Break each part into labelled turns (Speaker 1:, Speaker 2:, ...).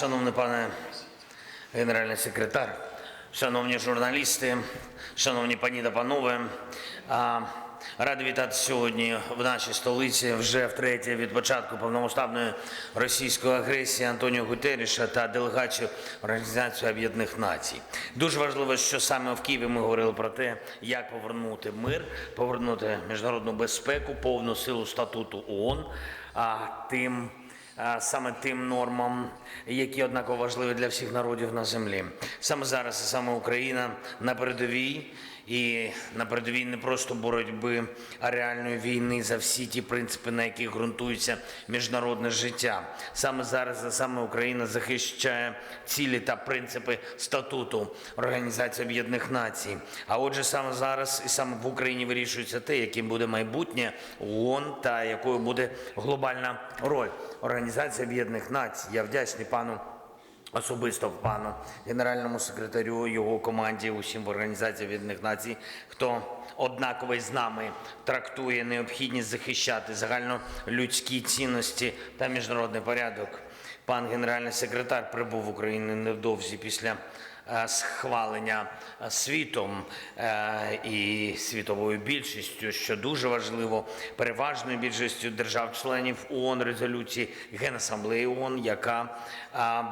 Speaker 1: Шановний пане генеральний секретар, шановні журналісти, шановні пані та панове, радий вітати сьогодні в нашій столиці вже втретє від початку повномасштабної російської агресії Антоніо Гутеріша та делегацію Організації Об'єднаних Націй. Дуже важливо, що саме в Києві ми говорили про те, як повернути мир, повернути міжнародну безпеку, повну силу статуту ООН, а тим саме тим нормам, які однаково важливі для всіх народів на землі. Саме зараз саме Україна на передовій. І на передовій не просто боротьби, а реальної війни за всі ті принципи, на яких ґрунтується міжнародне життя. Саме зараз саме Україна захищає цілі та принципи статуту Організації Об'єднаних Націй. А отже, саме зараз і саме в Україні вирішується те, яким буде майбутнє ООН та якою буде глобальна роль Організації Об'єднаних Націй. Я вдячний пану. Особисто в пану генеральному секретарю, його команді, усім в Організації Об'єднаних Націй, хто однаково з нами трактує необхідність захищати загальнолюдські цінності та міжнародний порядок. Пан генеральний секретар прибув в Україну невдовзі після схвалення е, світом е, і світовою більшістю, що дуже важливо, переважною більшістю держав-членів ООН резолюції Генасамблеї ООН, яка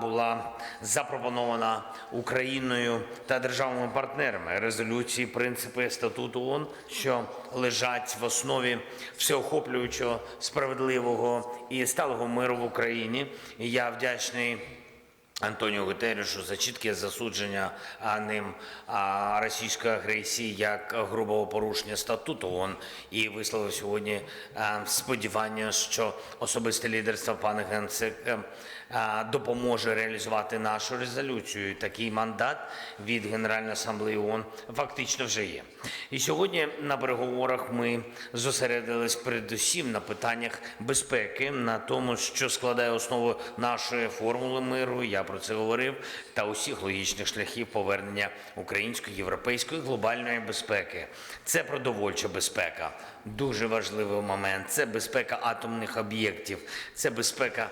Speaker 1: була запропонована Україною та державами-партнерами резолюції принципи статуту ООН, що лежать в основі всеохоплюючого, справедливого і сталого миру в Україні. Я вдячний. Антоніо Гутеррешу за чітке засудження а, ним а, російської агресії як грубого порушення статуту ООН і висловив сьогодні а, сподівання, що особисте лідерство пана Генсека а, допоможе реалізувати нашу резолюцію. Такий мандат від Генеральної асамблеї ООН фактично вже є. І сьогодні на переговорах ми зосередились передусім на питаннях безпеки, на тому, що складає основу нашої формули миру. Я про це говорив, та усіх логічних шляхів повернення української, європейської глобальної безпеки. Це продовольча безпека, дуже важливий момент. Це безпека атомних об'єктів, це безпека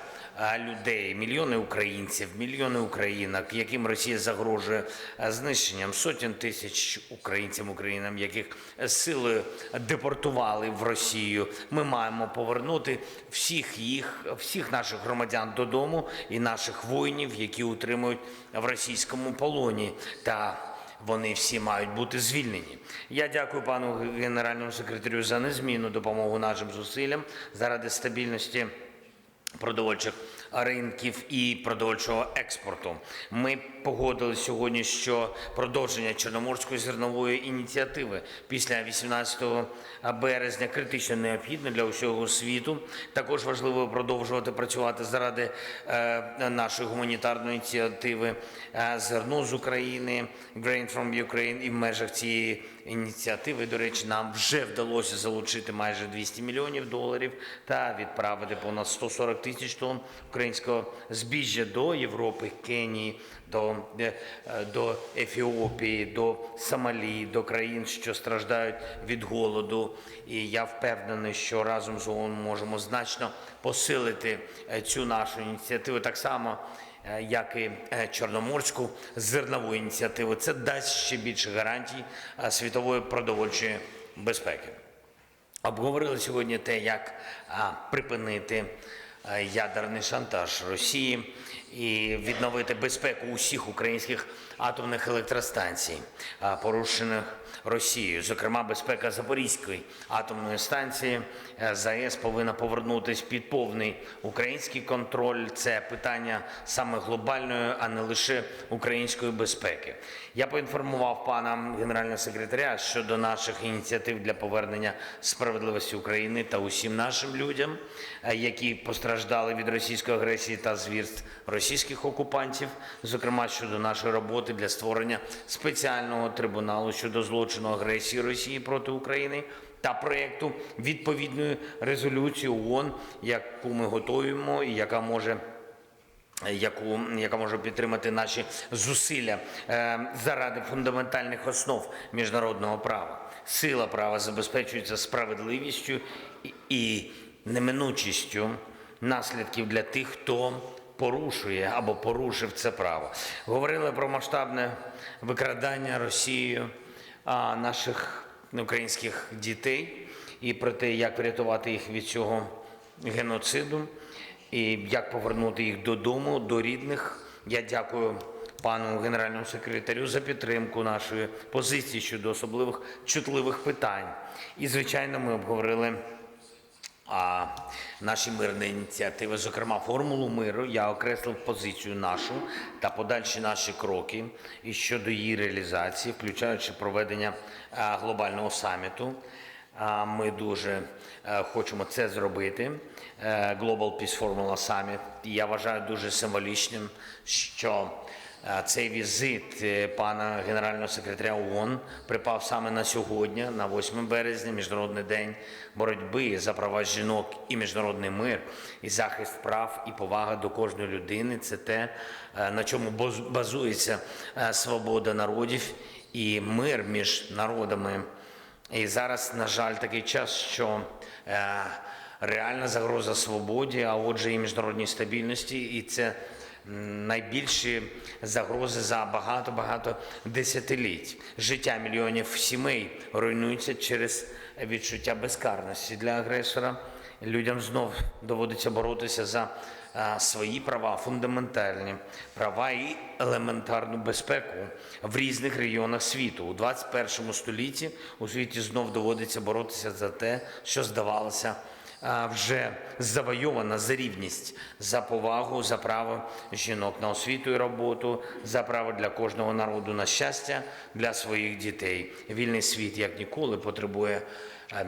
Speaker 1: людей, мільйони українців, мільйони українок, яким Росія загрожує знищенням сотень тисяч українцям, українам, яких силою депортували в Росію. Ми маємо повернути всіх їх, всіх наших громадян додому і наших воїнів, які утримують в російському полоні. Та вони всі мають бути звільнені. Я дякую пану генеральному секретарю за незмінну допомогу нашим зусиллям заради стабільності продовольчих ринків і продовольчого експорту. Ми погодили сьогодні, що продовження Чорноморської зернової ініціативи після 18 березня критично необхідне для усього світу. Також важливо продовжувати працювати заради е, нашої гуманітарної ініціативи е, зерно з України, Grain from Ukraine і в межах цієї ініціативи, до речі, нам вже вдалося залучити майже 200 мільйонів доларів та відправити понад 140 тисяч тонн українського збіжжя до Європи, Кенії, до, е, до Ефіопії, до Сомалі, до країн, що страждають від голоду. І я впевнений, що разом з ООН можемо значно посилити е, цю нашу ініціативу так само е, як і Чорноморську зернову ініціативу. Це дасть ще більше гарантій світової продовольчої безпеки. Обговорили сьогодні те, як припинити ядерний шантаж Росії і відновити безпеку усіх українських атомних електростанцій, порушених Росією. Зокрема, безпека Запорізької атомної станції е, ЗАЕС повинна повернутися під повний український контроль. Це питання саме глобальної, а не лише української безпеки. Я поінформував пана генерального секретаря щодо наших ініціатив для повернення справедливості України та усім нашим людям, е, які постраждали від російської агресії та звірств російських окупантів, зокрема щодо нашої роботи для створення спеціального трибуналу щодо злочину агресії Росії проти України. Та проєкту відповідної резолюції ООН, яку ми готуємо, і яка може яку, яка може підтримати наші зусилля е, заради фундаментальних основ міжнародного права. Сила права забезпечується справедливістю і неминучістю наслідків для тих, хто порушує або порушив це право. Говорили про масштабне викрадання Росією наших українських дітей і про те, як врятувати їх від цього геноциду і як повернути їх додому, до рідних. Я дякую пану генеральному секретарю за підтримку нашої позиції щодо особливих чутливих питань. І, звичайно, ми обговорили а, наші мирні ініціативи, зокрема формулу миру. Я окреслив позицію нашу та подальші наші кроки і щодо її реалізації, включаючи проведення глобального саміту. Ми дуже е, хочемо це зробити. Е, Global Peace Formula Summit. Я вважаю дуже символічним, що цей візит е, пана генерального секретаря ООН припав саме на сьогодні, на 8 березня, міжнародний день боротьби за права жінок і міжнародний мир, і захист прав і повага до кожної людини. Це те, е, на чому базується е, свобода народів і мир між народами. І зараз, на жаль, такий час, що е, реальна загроза свободі, а отже, і міжнародній стабільності, і це найбільші загрози за багато-багато десятиліть. Життя мільйонів сімей руйнується через відчуття безкарності для агресора. Людям знов доводиться боротися за свої права, фундаментальні права і елементарну безпеку в різних регіонах світу. У 21 столітті у світі знов доводиться боротися за те, що здавалося вже завойована за рівність, за повагу, за право жінок на освіту і роботу, за право для кожного народу на щастя для своїх дітей. Вільний світ як ніколи потребує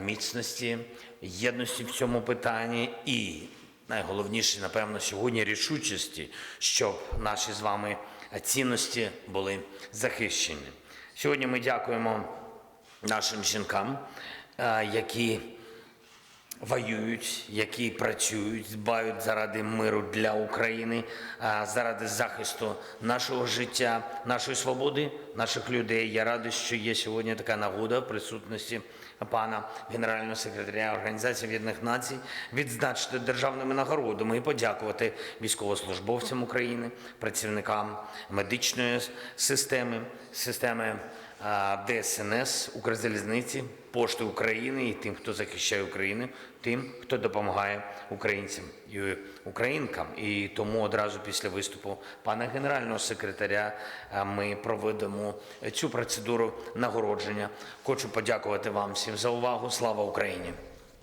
Speaker 1: міцності, єдності в цьому питанні і найголовніше, напевно, сьогодні рішучості, щоб наші з вами цінності були захищені. Сьогодні ми дякуємо нашим жінкам, які воюють, які працюють, дбають заради миру для України, заради захисту нашого життя, нашої свободи, наших людей. Я радий, що є сьогодні така нагода в присутності пана генерального секретаря Організації Об'єднаних Націй відзначити державними нагородами і подякувати військовослужбовцям України, працівникам медичної системи, системи ДСНС, Укрзалізниці, Пошти України і тим, хто захищає Україну, тим, хто допомагає українцям і українкам. І тому одразу після виступу пана генерального секретаря ми проведемо цю процедуру нагородження. Хочу подякувати вам всім за увагу. Слава Україні!